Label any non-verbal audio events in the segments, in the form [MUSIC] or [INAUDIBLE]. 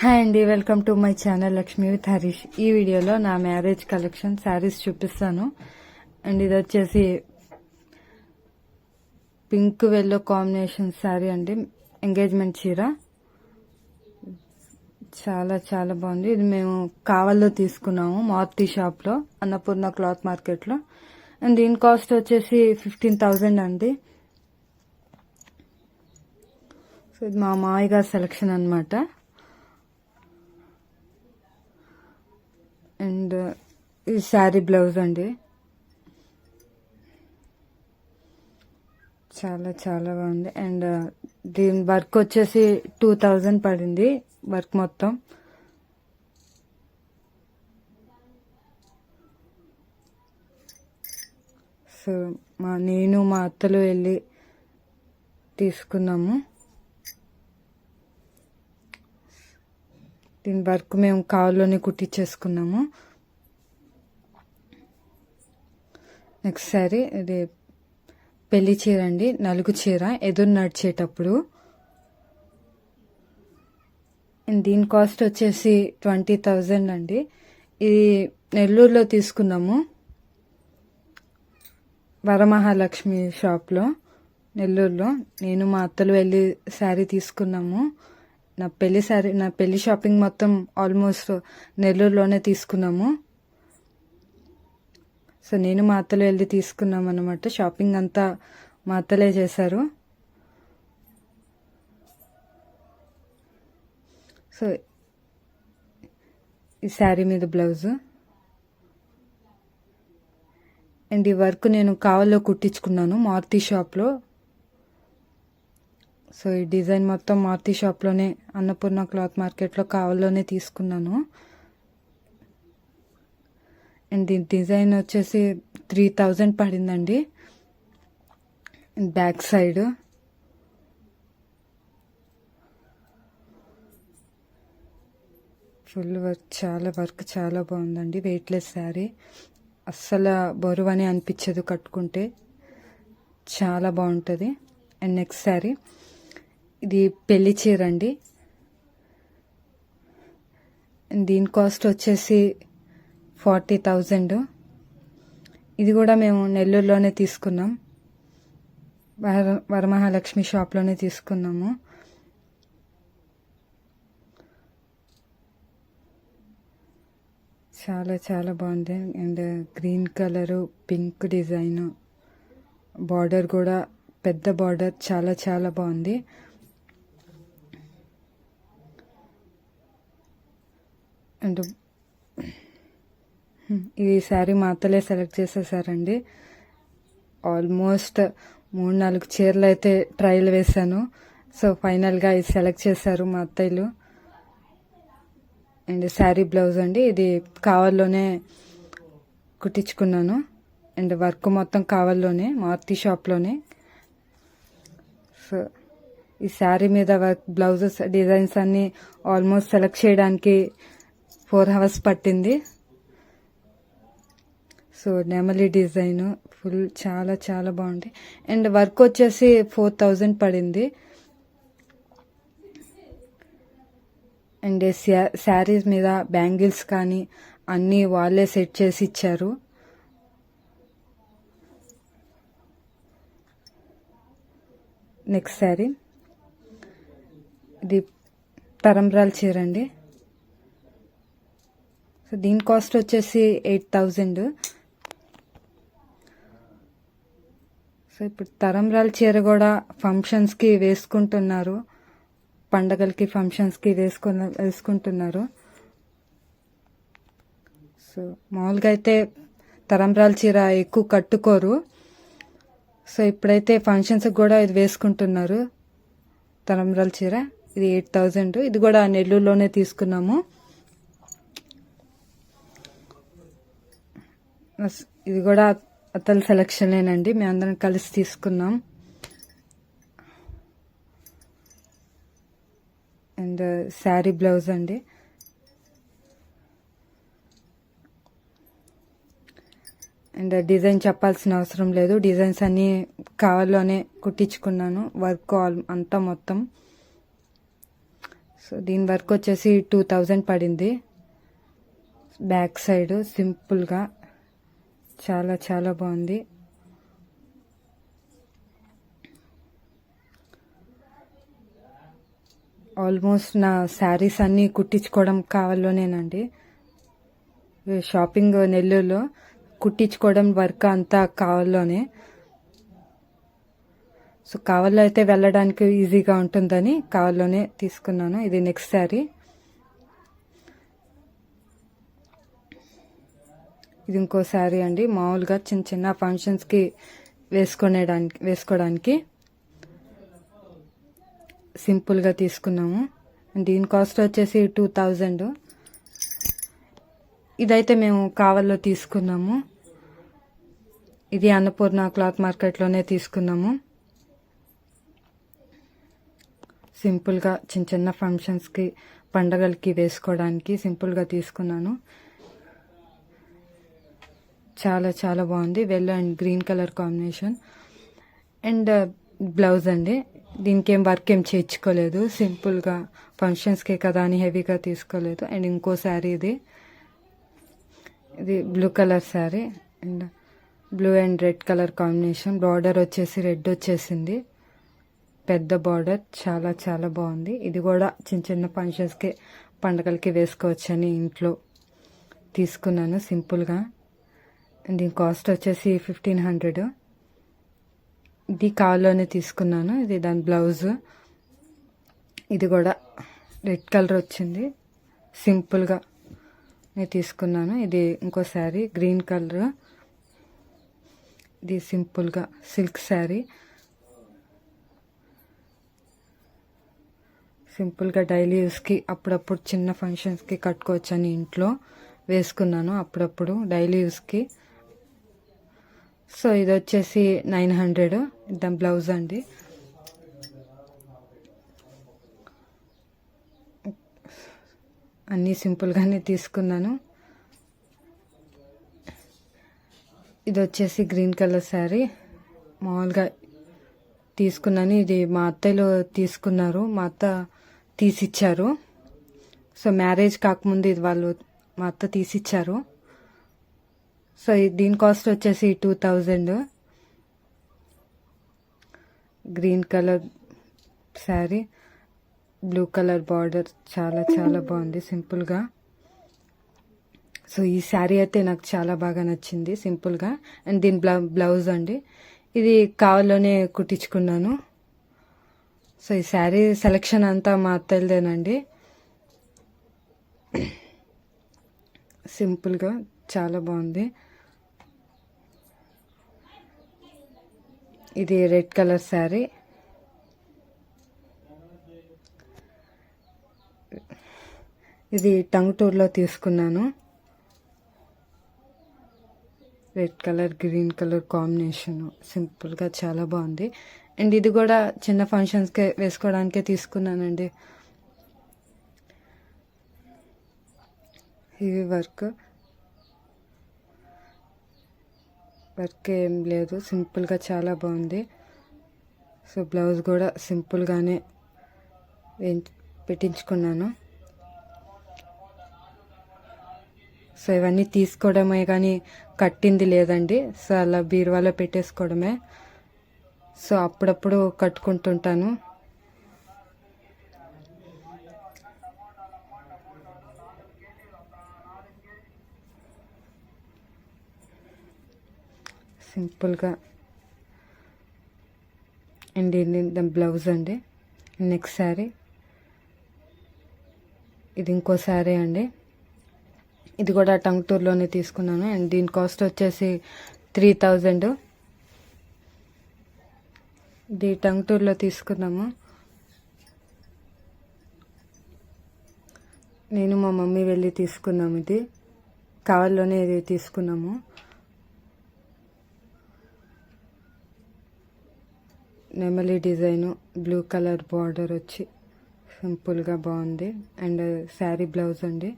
Hi అండి welcome to my channel Lakshmi with Harish ఈ వీడియోలో నా మ్యారేజ్ కలెక్షన్ శారీస్ చూపిస్తాను. అండ్ ఇది వచ్చేసి పింక్ వెల్లో కాంబినేషన్ శారీ అండి. ఎంగేజ్మెంట్ చీర. చాలా చాలా బాగుంది. ఇది మేము కావల్లో తీసుకున్నాము మారుతి షాప్లో అన్నపూర్ణ క్లాత్ మార్కెట్లో అండ్ దీని కాస్ట్ వచ్చేసి ఫిఫ్టీన్ థౌజండ్ అండి. సో ఇది మా మామయ్య గారి సెలెక్షన్ అనమాట అండ్ ఇది శారీ బ్లౌజ్ అండి. చాలా చాలా బాగుంది. అండ్ uh, దీని వర్క్ వచ్చేసి టూ థౌజండ్ పడింది వర్క్ మొత్తం. సో మా నేను మా అత్తలు వెళ్ళి తీసుకున్నాము. దీని వర్క్ మేము కావాలోనే కుట్టించేసుకున్నాము. నెక్స్ట్ సారీ ఇది పెళ్ళి చీర అండి. నలుగు చీర ఎదురు నడిచేటప్పుడు. దీని కాస్ట్ వచ్చేసి ట్వంటీ థౌజండ్ అండి. ఇది నెల్లూరులో తీసుకున్నాము. వరమహాలక్ష్మి షాప్లో నెల్లూరులో. నేను మా అత్తలు వెళ్ళి శారీ తీసుకున్నాము. నా పెళ్ళి శారీ నా పెళ్ళి షాపింగ్ మొత్తం ఆల్మోస్ట్ నెల్లూరులోనే తీసుకున్నాము. సో నేను మా అత్తలు వెళ్ళి తీసుకున్నాం అనమాట షాపింగ్ అంతా మా అత్తలే చేశారు. సో ఈ శారీ మీద బ్లౌజ్. అండ్ ఈ వర్క్ నేను కావల్లో కుట్టించుకున్నాను మారుతి షాప్లో. సో ఈ డిజైన్ మొత్తం మారుతి షాప్లోనే అన్నపూర్ణ క్లాత్ మార్కెట్లో కావల్లోనే తీసుకున్నాను. అండ్ దీని డిజైన్ వచ్చేసి త్రీ థౌజండ్ పడిందండి. Back side. ఫుల్ వర్క్ చాలా వర్క్ చాలా బాగుందండి. వెయిట్లెస్ శారీ. అస్సలు బరువు అని అనిపించదు కట్టుకుంటే. చాలా బాగుంటుంది. And next sari. ఇది పెళ్ళి చీర అండి. దీని కాస్ట్ వచ్చేసి ఫార్టీ థౌజండ్. ఇది కూడా మేము నెల్లూరులోనే తీసుకున్నాం. వర వరమహాలక్ష్మి షాప్లోనే తీసుకున్నాము. చాలా చాలా బాగుంది. And green colour pink design border కూడా పెద్ద బార్డర్ చాలా చాలా బాగుంది. అండ్ ఈ శారీ మా అత్తలే సెలెక్ట్ చేసేసారండి. ఆల్మోస్ట్ మూడు నాలుగు చీరలు అయితే ట్రయల్ వేశాను. సో ఫైనల్గా ఇది సెలెక్ట్ చేశారు మా అత్తయ్యలు. అండ్ శారీ బ్లౌజ్ అండి. ఇది కావల్లోనే కుట్టించుకున్నాను. అండ్ వర్క్ మొత్తం కావల్లోనే మారుతి షాప్లోనే. సో ఈ శారీ మీద వర్క్ బ్లౌజెస్ డిజైన్స్ అన్నీ ఆల్మోస్ట్ సెలెక్ట్ చేయడానికి ఫోర్ అవర్స్ పట్టింది. సో నెమలి డిజైన్ ఫుల్ చాలా చాలా బాగుంది. అండ్ వర్క్ వచ్చేసి ఫోర్ థౌజండ్ పడింది. అండ్ శారీస్ మీద బ్యాంగిల్స్ కానీ అన్నీ వాళ్ళే సెట్ చేసి ఇచ్చారు. నెక్స్ట్ శారీ. ఇది తరంబ్రాల చీర అండి. సో దీని కాస్ట్ వచ్చేసి ఎయిట్ థౌజండ్. సో ఇప్పుడు తరంరాల చీర కూడా ఫంక్షన్స్కి వేసుకుంటున్నారు. పండగలకి ఫంక్షన్స్కి వేసుకు వేసుకుంటున్నారు. సో మామూలుగా అయితే తరంరాల చీర ఎక్కువ కట్టుకోరు. సో ఇప్పుడైతే ఫంక్షన్స్కి కూడా ఇది వేసుకుంటున్నారు. తరంరాల చీర. ఇది ఎయిట్ థౌజండ్. ఇది కూడా నెల్లూరులోనే తీసుకున్నాము. ఇది కూడా అతల సెలక్షనేనండి మేము అందరం కలిసి తీసుకున్నాం. అండ్ శారీ బ్లౌజ్ అండి. అండ్ డిజైన్ చెప్పాల్సిన అవసరం లేదు. డిజైన్స్ అన్నీ కావాలోనే కుట్టించుకున్నాను. వర్క్ ఆల్ అంతా మొత్తం. సో దీని వర్క్ వచ్చేసి టూ థౌజండ్ పడింది. బ్యాక్ సైడ్ సింపుల్గా. చాలా చాలా బాగుంది. ఆల్మోస్ట్ నా శారీస్ అన్నీ కుట్టించుకోవడం కావాలోనేనండి షాపింగ్ నెల్లూరులో కుట్టించుకోవడం వర్క్ అంతా కావాలోనే. సో కావాలో అయితే వెళ్ళడానికి ఈజీగా ఉంటుందని కావాలోనే తీసుకున్నాను. ఇది నెక్స్ట్ శారీ. ఇది ఇంకో శారీ అండి. మామూలుగా చిన్న చిన్న ఫంక్షన్స్కి వేసుకునేడానికి వేసుకోవడానికి సింపుల్గా తీసుకున్నాము. దీని కాస్ట్ వచ్చేసి టూ థౌజండ్ ఇదైతే మేము కావల్లో తీసుకున్నాము. ఇది అన్నపూర్ణ క్లాత్ మార్కెట్లోనే తీసుకున్నాము. సింపుల్గా చిన్న చిన్న ఫంక్షన్స్కి పండగలకి వేసుకోవడానికి సింపుల్గా తీసుకున్నాను. చాలా చాలా బాగుంది. Well and green colour combination. And uh, blouse అండి. దీనికి ఏం వర్క్ ఏం చేయించుకోలేదు. సింపుల్గా ఫంక్షన్స్కే కదా అని హెవీగా తీసుకోలేదు. అండ్ ఇంకో శారీ ఇది. ఇది blue colour sari. And blue and red colour combination. Border వచ్చేసి రెడ్ వచ్చేసింది. పెద్ద బార్డర్. చాలా చాలా బాగుంది. ఇది కూడా చిన్న చిన్న ఫంక్షన్స్కి పండగలకి వేసుకోవచ్చని ఇంట్లో తీసుకున్నాను. సింపుల్గా. దీని కాస్ట్ వచ్చేసి ఫిఫ్టీన్ హండ్రెడ్. ఇది కావాలోనే తీసుకున్నాను. ఇది దాని బ్లౌజ్. ఇది కూడా రెడ్ కలర్ వచ్చింది. సింపుల్గా నేను తీసుకున్నాను. ఇది ఇంకో శారీ గ్రీన్ కలర్. ఇది సింపుల్గా సిల్క్ శారీ. సింపుల్గా డైలీ యూస్కి అప్పుడప్పుడు చిన్న ఫంక్షన్స్కి కట్టుకోవచ్చని ఇంట్లో వేసుకున్నాను. అప్పుడప్పుడు డైలీ యూస్కి సో ఇది వచ్చేసి నైన్ హండ్రెడ్. దాని బ్లౌజ్ అండి. అన్నీ సింపుల్గానే తీసుకున్నాను. ఇది వచ్చేసి గ్రీన్ కలర్ శారీ. మామూలుగా తీసుకున్నాను. ఇది మా అత్తయ్యలో తీసుకున్నారు. మా అత్త తీసిచ్చారు. సో మ్యారేజ్ కాకముందు ఇది వాళ్ళు మా అత్త తీసిచ్చారు. సో దీని కాస్ట్ వచ్చేసి two thousand. Green colour sari blue colour border చాలా చాలా బాగుంది సింపుల్గా సో ఈ శారీ అయితే నాకు చాలా బాగా నచ్చింది సింపుల్గా అండ్ దీని బ్లౌ బ్లౌజ్ అండి. ఇది కావలోనే కుట్టించుకున్నాను. సో ఈ శారీ సెలెక్షన్ అంతా మా అత్తలదేనండి సింపుల్గా చాలా బాగుంది. ఇది రెడ్ కలర్ శారీ. ఇది టంగుటూరులో తీసుకున్నాను. Red colour green colour combination. సింపుల్గా చాలా బాగుంది. అండ్ ఇది కూడా చిన్న ఫంక్షన్స్కే వేసుకోవడానికే తీసుకున్నానండి. ఇవి వర్క్. వర్క్ ఏం లేదు. సింపుల్గా చాలా బాగుంది. సో బ్లౌజ్ కూడా సింపుల్గానే పెట్టించుకున్నాను. సో ఇవన్నీ తీసుకోవడమే కానీ కట్టింది లేదండి. సో అలా బీరువాలో పెట్టేసుకోవడమే. సో అప్పుడప్పుడు కట్టుకుంటుంటాను. సింపుల్గా అండ్ ఇది దాని బ్లౌజ్ అండి. నెక్స్ట్ శారీ. ఇది ఇంకో శారీ అండి. ఇది కూడా టంగుటూరులోనే తీసుకున్నాను. అండ్ దీని కాస్ట్ వచ్చేసి త్రీ థౌజండ్. ఇది టంగుటూరులో తీసుకున్నాము. నేను మా మమ్మీ వెళ్ళి తీసుకున్నాము ఇది. కావాల్లోనే ఇది తీసుకున్నాము. నెమలి డిజైను బ్లూ కలర్ బార్డర్ వచ్చి సింపుల్గా బాగుంది. అండ్ శారీ బ్లౌజ్ అండి.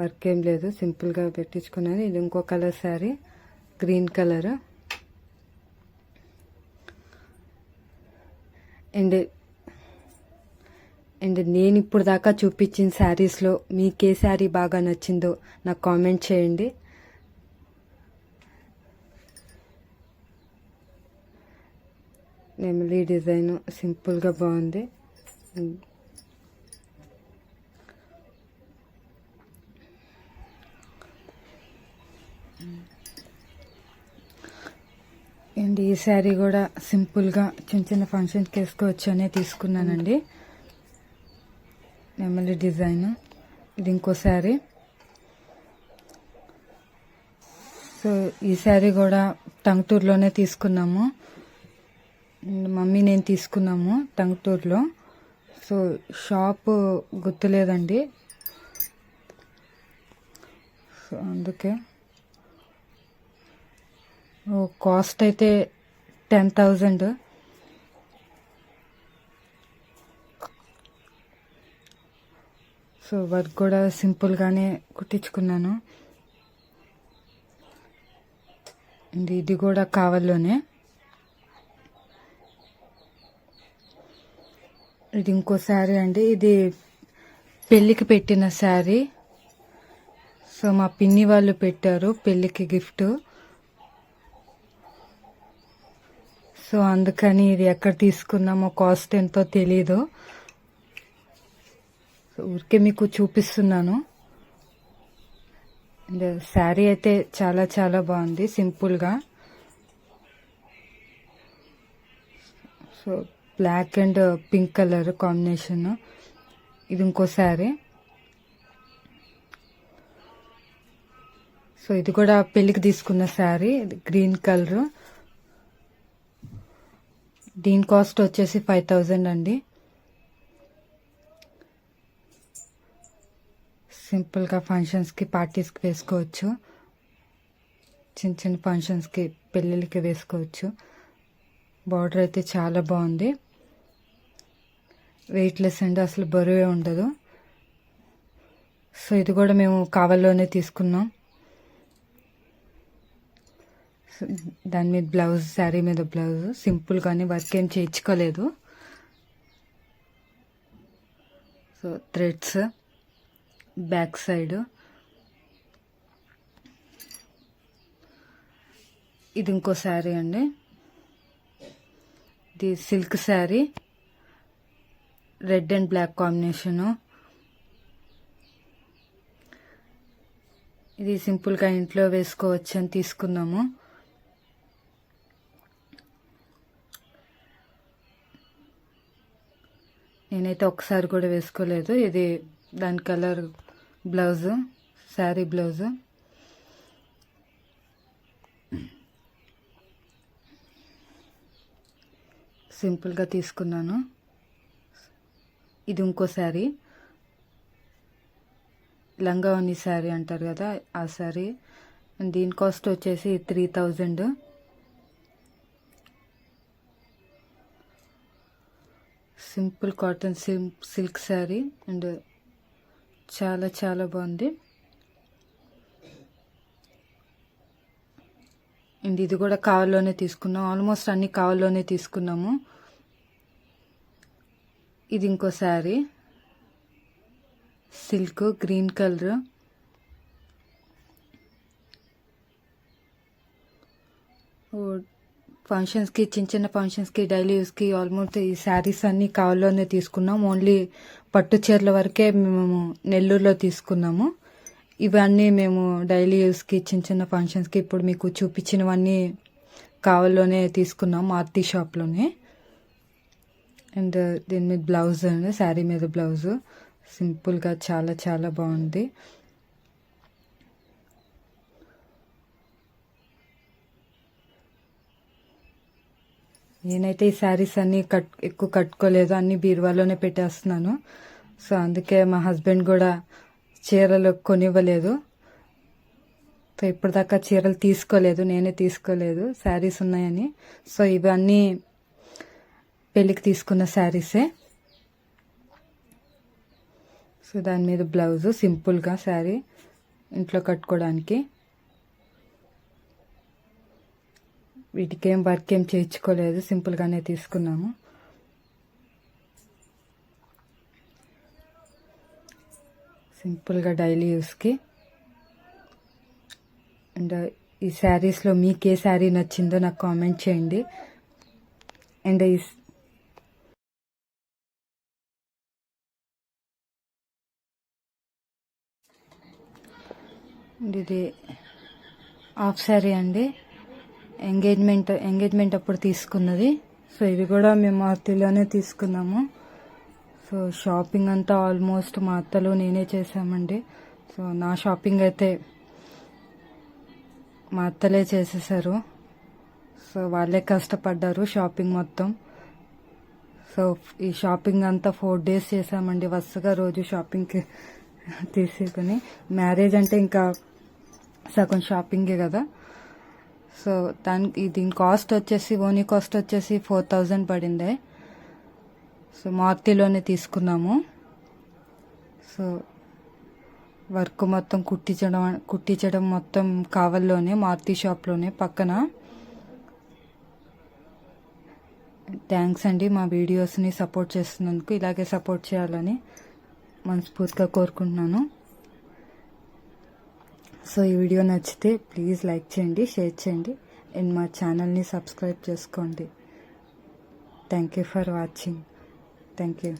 వర్క్ ఏం లేదు సింపుల్గా పెట్టించుకున్నాను. ఇది ఇంకో colour sari green colour. And and నేను ఇప్పుడు దాకా చూపించిన శారీస్లో మీకు ఏ శారీ బాగా నచ్చిందో నాకు కామెంట్ చేయండి. నెమలి డిజైన్ సింపుల్గా బాగుంది అండ్ ఈ శారీ కూడా సింపుల్గా చిన్న చిన్న ఫంక్షన్కి వేసుకోవచ్చు అనే తీసుకున్నానండి. నెమలి డిజైన్ ఇది ఇంకో శారీ. సో ఈ శారీ కూడా టంగుటూరులోనే తీసుకున్నాము. మమ్మీ నేను తీసుకున్నాము టంగుటూరులో. సో షాప్ గుర్తులేదండి. సో అందుకే. కాస్ట్ అయితే టెన్ థౌజండ్. సో వర్క్ కూడా సింపుల్గానే కుట్టించుకున్నాను. ఇది కూడా కావల్లోనే. ఇది ఇంకో శారీ అండి. ఇది పెళ్ళికి పెట్టిన శారీ. సో మా పిన్ని వాళ్ళు పెట్టారు పెళ్ళికి గిఫ్ట్. సో అందుకని ఇది ఎక్కడ తీసుకున్నామో కాస్ట్ ఎంతో తెలీదు. సో ఊరికే మీకు చూపిస్తున్నాను. శారీ అయితే చాలా చాలా బాగుంది సింపుల్గా. So black and pink colour combination. ఇది ఇంకో శారీ. సో ఇది కూడా పెళ్ళికి తీసుకున్న శారీ. Green colour. దీని కాస్ట్ వచ్చేసి ఫైవ్ థౌజండ్ అండి. సింపుల్గా ఫంక్షన్స్కి పార్టీస్కి వేసుకోవచ్చు. చిన్న చిన్న ఫంక్షన్స్కి పెళ్ళిళ్ళకి వేసుకోవచ్చు. బార్డర్ అయితే చాలా బాగుంది. వెయిట్లెస్ అండి అసలు బరువే ఉండదు. సో ఇది కూడా మేము కావల్లోనే తీసుకున్నాం. సో దాని మీద బ్లౌజ్ శారీ మీద బ్లౌజ్ సింపుల్గానే వర్క్ ఏం చేయించుకోలేదు. So threads back side. ఇది ఇంకో శారీ అండి. ఇది silk sari. Red and black combination. ఇది సింపుల్గా ఇంట్లో వేసుకోవచ్చు అని తీసుకున్నాము నేనైతే ఒకసారి కూడా వేసుకోలేదు. ఇది దాని కలర్ బ్లౌజు శారీ బ్లౌజు. సింపుల్గా తీసుకున్నాను. ఇది ఇంకో శారీ. లంగావని శారీ అంటారు కదా ఆ శారీ. దీని కాస్ట్ వచ్చేసి three thousand. Simple cotton silk sari and చాలా చాలా బాగుంది. అండ్ ఇది కూడా కావల్లోనే తీసుకున్నాం. ఆల్మోస్ట్ అన్ని కావల్లోనే తీసుకున్నాము. ఇది ఇంకో శారీ. Silk green colour. ఫంక్షన్స్కి చిన్న చిన్న ఫంక్షన్స్కి డైలీ యూస్కి ఆల్మోస్ట్ ఈ శారీస్ అన్నీ కావల్లోనే తీసుకున్నాం. ఓన్లీ పట్టు చీరల వరకే మేము నెల్లూరులో తీసుకున్నాము. ఇవన్నీ మేము డైలీ యూస్కి చిన్న చిన్న ఫంక్షన్స్కి ఇప్పుడు మీకు చూపించినవన్నీ కావల్లోనే తీసుకున్నాం ఆర్తి షాప్లోనే అండ్ దీని మీద బ్లౌజ్ అండి శారీ మీద బ్లౌజ్. సింపుల్గా చాలా చాలా బాగుంది. నేనైతే ఈ శారీస్ అన్నీ కట్ ఎక్కువ కట్టుకోలేదు అన్ని బీరువాలోనే పెట్టేస్తున్నాను. సో అందుకే మా హస్బెండ్ కూడా చీరలు కొనివ్వలేదు. సో ఇప్పటిదాకా చీరలు తీసుకోలేదు నేనే తీసుకోలేదు. శారీస్ ఉన్నాయని. సో ఇవన్నీ పెళ్ళికి తీసుకున్న శారీసే. సో దాని మీద బ్లౌజు సింపుల్గా శారీ ఇంట్లో కట్టుకోవడానికి. వీటికేం వర్క్ ఏం చేయించుకోలేదు సింపుల్గానే తీసుకున్నాము. సింపుల్గా డైలీ యూస్కి. అండ్ ఈ శారీస్లో మీకు ఏ శారీ నచ్చిందో నాకు కామెంట్ చేయండి. అండ్ ఈ ఇది హాఫ్ శారీ అండి. ఎంగేజ్మెంట్ ఎంగేజ్మెంట్ అప్పుడు తీసుకున్నది. సో ఇది కూడా మేము ఆర్తిలోనే తీసుకున్నాము. సో షాపింగ్ అంతా ఆల్మోస్ట్ మా అత్తలు నేనే చేసామండి సో నా షాపింగ్ అయితే మా అత్తలే చేసేసారు సో వాళ్ళే కష్టపడ్డారు షాపింగ్ మొత్తం. సో ఈ షాపింగ్ అంతా ఫోర్ డేస్ చేసామండి వరుసగా రోజు షాపింగ్కి [LAUGHS] తీసుకుని మ్యారేజ్ అంటే ఇంకా సగం షాపింగే కదా. సో దానికి దీని కాస్ట్ వచ్చేసి ఓనీ కాస్ట్ వచ్చేసి ఫోర్ థౌజండ్ పడిందే. సో మార్తిలోనే తీసుకున్నాము. సో వర్క్ మొత్తం కుట్టించడం కుట్టించడం మొత్తం కావల్లోనే మారుతి షాప్లోనే పక్కన. థ్యాంక్స్ అండి మా వీడియోస్ని సపోర్ట్ చేస్తున్నందుకు ఇలాగే సపోర్ట్ చేయాలని మనస్ఫూర్తిగా కోరుకుంటున్నాను. సో ఈ వీడియో నచ్చితే ప్లీజ్ లైక్ చేయండి షేర్ చేయండి అండ్ మా ఛానల్ని సబ్స్క్రైబ్ చేసుకోండి. Thank you for watching thank you